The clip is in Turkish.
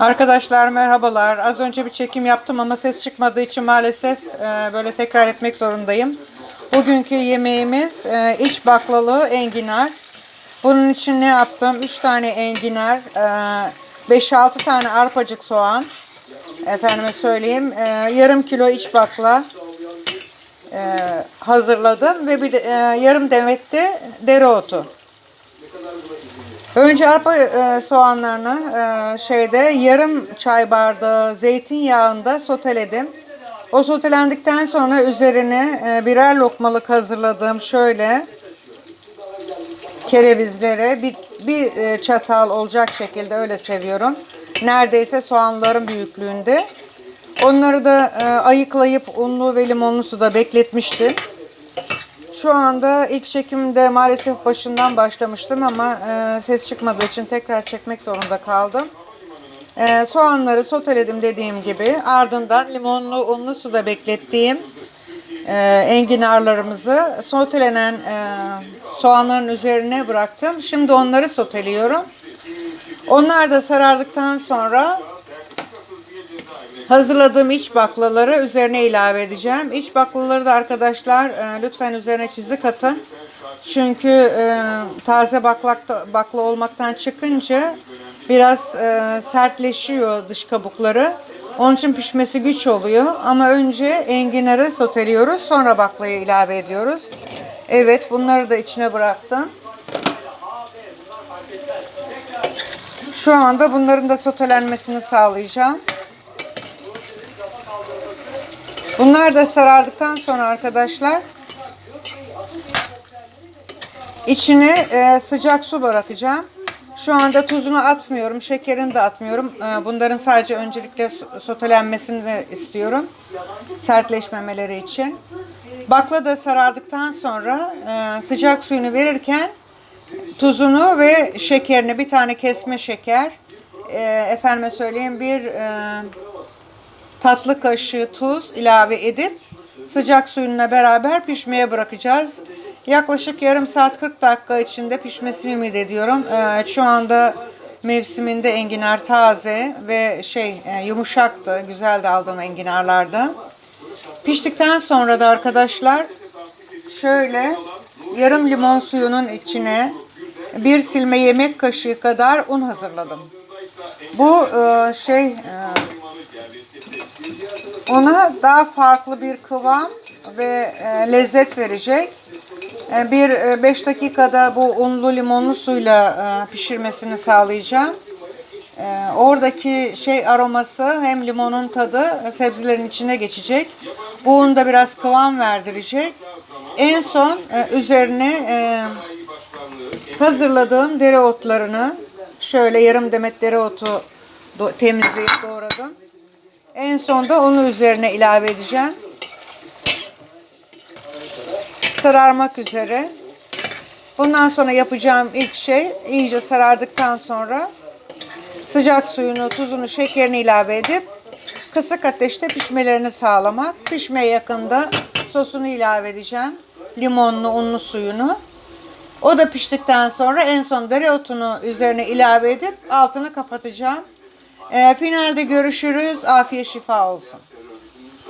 Arkadaşlar merhabalar. Az önce bir çekim yaptım ama ses çıkmadığı için maalesef e, böyle tekrar etmek zorundayım. Bugünkü yemeğimiz e, iç baklalı enginar. Bunun için ne yaptım? 3 tane enginar, e, 5-6 tane arpacık soğan. Efendime söyleyeyim. e, yarım kilo iç bakla e, hazırladım ve bir de, e, yarım demet de dereotu. Önce arpa e, soğanlarını e, şeyde yarım çay bardağı zeytinyağında soteledim. O sotelendikten sonra üzerine e, birer lokmalık hazırladığım şöyle kerevizlere bir, bir e, çatal olacak şekilde öyle seviyorum. Neredeyse soğanların büyüklüğünde. Onları da e, ayıklayıp unlu ve limonlu suda bekletmiştim. Şu anda ilk çekimde maalesef başından başlamıştım ama e, ses çıkmadığı için tekrar çekmek zorunda kaldım. E, soğanları soteledim dediğim gibi. Ardından limonlu unlu suda beklettiğim e, enginarlarımızı sotelenen e, soğanların üzerine bıraktım. Şimdi onları soteliyorum. Onlar da sarardıktan sonra hazırladığım iç baklaları üzerine ilave edeceğim. İç baklaları da arkadaşlar e, lütfen üzerine çizik atın. Çünkü e, taze baklak, bakla olmaktan çıkınca biraz e, sertleşiyor dış kabukları. Onun için pişmesi güç oluyor. Ama önce enginarı soteliyoruz. Sonra baklayı ilave ediyoruz. Evet bunları da içine bıraktım. Şu anda bunların da sotelenmesini sağlayacağım. Bunlar da sarardıktan sonra arkadaşlar içine e, sıcak su bırakacağım. Şu anda tuzunu atmıyorum, şekerini de atmıyorum. E, bunların sadece öncelikle so- sotelenmesini de istiyorum. Sertleşmemeleri için. Bakla da sarardıktan sonra e, sıcak suyunu verirken tuzunu ve şekerini bir tane kesme şeker e, efendime söyleyeyim bir e, tatlı kaşığı tuz ilave edip sıcak suyunla beraber pişmeye bırakacağız. Yaklaşık yarım saat 40 dakika içinde pişmesini ümit ediyorum. Ee, şu anda mevsiminde enginar taze ve şey e, yumuşaktı. Güzel de aldığım enginarlarda. Piştikten sonra da arkadaşlar şöyle yarım limon suyunun içine bir silme yemek kaşığı kadar un hazırladım. Bu e, şey e, ona daha farklı bir kıvam ve e, lezzet verecek. E, bir 5 dakikada bu unlu limonlu suyla e, pişirmesini sağlayacağım. E, oradaki şey aroması hem limonun tadı e, sebzelerin içine geçecek. Bu un da biraz kıvam verdirecek. En son e, üzerine e, hazırladığım dereotlarını şöyle yarım demet dereotu temizleyip doğradım. En son da onu üzerine ilave edeceğim. Sararmak üzere. Bundan sonra yapacağım ilk şey iyice sarardıktan sonra sıcak suyunu, tuzunu, şekerini ilave edip kısık ateşte pişmelerini sağlamak. Pişmeye yakında sosunu ilave edeceğim. Limonlu, unlu suyunu. O da piştikten sonra en son dereotunu üzerine ilave edip altını kapatacağım. Ee, finalde görüşürüz. Afiyet şifa olsun.